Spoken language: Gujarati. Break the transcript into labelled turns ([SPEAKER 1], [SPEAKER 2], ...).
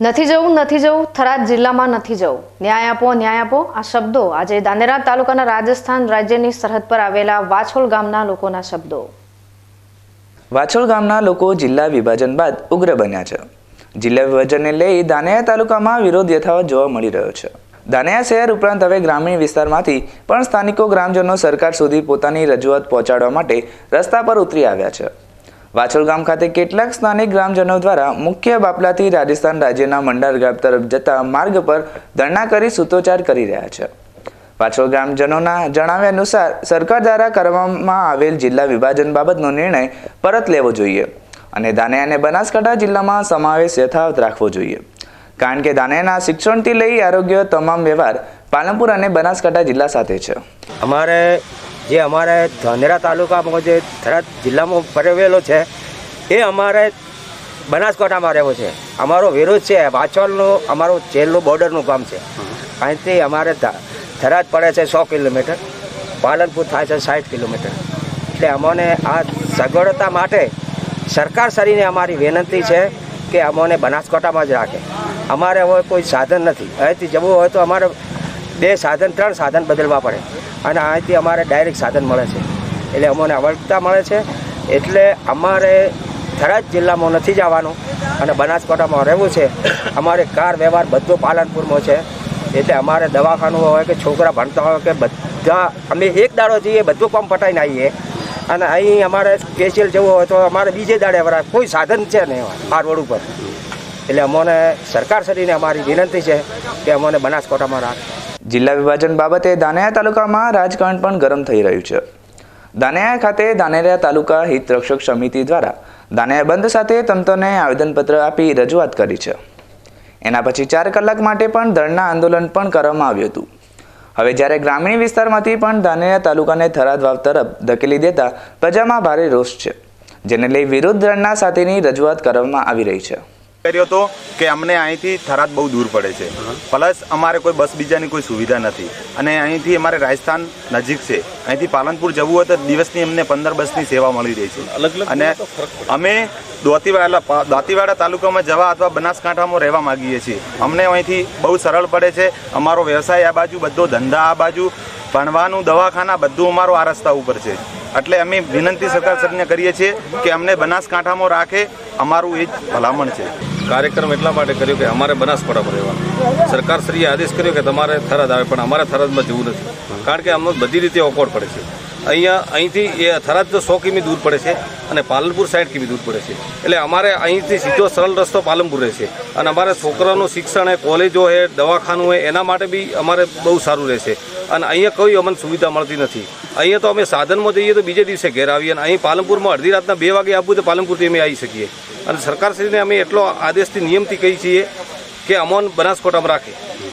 [SPEAKER 1] નથી જવું નથી જવું, થરાદ જિલ્લામાં નથી જવું. ન્યાય આપો ન્યાય આપો, આ શબ્દો આજે દાંદેરા તાલુકાના રાજસ્થાન રાજ્યની સરહદ પર આવેલા વાછોલ ગામના લોકોના શબ્દો.
[SPEAKER 2] વાછોલ ગામના લોકો જિલ્લા વિભાજન બાદ ઉગ્ર બન્યા છે. જિલ્લા વિભાજનને લઈ દાનિયા તાલુકામાં વિરોધ યથાવત જોવા મળી રહ્યો છે. દાનેયા શહેર ઉપરાંત હવે ગ્રામીણ વિસ્તારમાંથી પણ સ્થાનિકો ગ્રામજનો સરકાર સુધી પોતાની રજૂઆત પહોંચાડવા માટે રસ્તા પર ઉતરી આવ્યા છે. વાછોલ ગામ ખાતે કેટલાક સ્થાનિક ગ્રામજનો દ્વારા મુખ્ય બાપલાથી રાજસ્થાન રાજ્યના મંડાર ગામ તરફ જતા માર્ગ પર ધરણા કરી સૂતોચ્ચાર કરી રહ્યા છે. વાછોડ ગ્રામજનોના જણાવ્યા અનુસાર, સરકાર દ્વારા કરવામાં આવેલ જિલ્લા વિભાજન બાબતનો નિર્ણય પરત લેવો જોઈએ અને દાને અને બનાસકાંઠા જિલ્લામાં સમાવેશ યથાવત રાખવો જોઈએ. કારણ કે દાનેના શિક્ષણથી લઈ આરોગ્ય તમામ વ્યવહાર પાલનપુર અને બનાસકાંઠા જિલ્લા સાથે છે.
[SPEAKER 3] અમારે જે અમારે ધાનેરા તાલુકામાં જે થરાદ જિલ્લામાં પરવેલો છે, એ અમારે બનાસકાંઠામાં રહેવો છે. અમારો વિરોધ છે વાછોલનું અમારું જેલનું બોર્ડરનું ગામ છે. અહીંથી અમારે થરાદ પડે છે સો કિલોમીટર, પાલનપુર થાય છે સાઠ કિલોમીટર. એટલે અમને આ સગવડતા માટે સરકાર શ્રીને અમારી વિનંતી છે કે અમને બનાસકાંઠામાં જ રાખે. અમારે હવે કોઈ સાધન નથી. અહીંથી જવું હોય તો અમારે બે સાધન, ત્રણ સાધન બદલવા પડે. અને અહીંથી અમારે ડાયરેક્ટ સાધન મળે છે. એટલે અમને અવળતા મળે છે. એટલે અમારે થરાદ જિલ્લામાં નથી જવાનું. અને બનાસકાંઠામાં રહેવું છે. અમારે કાર વ્યવહાર બધો પાલનપુરમાં છે. એટલે અમારે દવાખાનું હોય કે છોકરા ભણતા હોય કે બધા, અમે એક દાડો જઈએ, બધું કામ પટાઈને આવીએ. અને અહીં અમારે સ્પેશિયલ જવું હોય તો અમારે બીજે દાડે વરાય કોઈ સાધન છે નહીં આ રોડ ઉપર. એટલે અમને સરકાર શ્રીને અમારી વિનંતી છે કે અમને બનાસકાંઠામાં રાખે.
[SPEAKER 2] જિલ્લા વિભાજન બાબતે દાનેયા તાલુકામાં રાજકારણ પણ ગરમ થઈ રહ્યું છે. દાનેયા ખાતે દાનેરિયા તાલુકા હિત રક્ષક સમિતિ દ્વારા દાનેયા બંધ સાથે તંત્રને આવેદનપત્ર આપી રજૂઆત કરી છે. એના પછી ચાર કલાક માટે પણ ધરણા આંદોલન પણ કરવામાં આવ્યું હતું. હવે જ્યારે ગ્રામીણ વિસ્તારમાંથી પણ દાનેરા તાલુકાને થરાદ વાવ તરફ ધકેલી દેતા પ્રજામાં ભારે રોષ છે, જેને લઈ વિરોધ ધરણા સાથેની રજૂઆત કરવામાં આવી રહી છે.
[SPEAKER 4] કર્યો હતો કે અમને અહીંથી થરાદ બહુ દૂર પડે છે. પ્લસ અમારે કોઈ બસ બીજાની કોઈ સુવિધા નથી. અને અહીંથી અમારે રાજસ્થાન નજીક છે. અહીંથી પાલનપુર જવું હોય તો દિવસની અમને પંદર બસની સેવા મળી રહી છે. અને અમે દોતીવાડા દાંતીવાડા તાલુકામાં જવા અથવા બનાસકાંઠામાં રહેવા માંગીએ છીએ. અમને અહીંથી બહુ સરળ પડે છે. અમારો વ્યવસાય આ બાજુ બધો ધંધા આ બાજુ ભણવાનું દવાખાના બધું અમારું આ રસ્તા ઉપર છે. એટલે અમે વિનંતી સરકાર સરને કરીએ છીએ કે અમને બનાસકાંઠામાં રાખે. અમારું એ જ ભલામણ છે.
[SPEAKER 5] કાર્યક્રમ એટલા માટે કર્યો કે અમારે બનાસકાંઠામાં રહેવાનું. સરકારશ્રીએ આદેશ કર્યો કે તમારે થરાદ આવે, પણ અમારે થરાદમાં જવું નથી. કારણ કે અમને બધી રીતે ઓકવર્ડ પડે છે. અહીંયા, અહીંથી એ થરાદ તો સો કિમી દૂર પડે છે અને પાલનપુર સાઠ કિમી દૂર પડે છે. એટલે અમારે અહીંથી સીધો સરળ રસ્તો પાલનપુર રહેશે અને અમારે છોકરાનું શિક્ષણ એ કોલેજો હોય દવાખાનું હોય એના માટે બી અમારે બહુ સારું રહેશે અને અહીંયા કોઈ અમને સુવિધા મળતી નથી. અહીંયા તો અમે સાધનમાં જઈએ તો બીજે દિવસે ઘેર આવીએ અને અહીં પાલનપુરમાં અડધી રાતના બે વાગે આવવું તો પાલનપુરથી અમે આવી શકીએ. અને સરકારશ્રીને અમે એટલો આદેશથી નિયમથી કહીએ છીએ કે અમોન બનાસકોટામાં રાખે.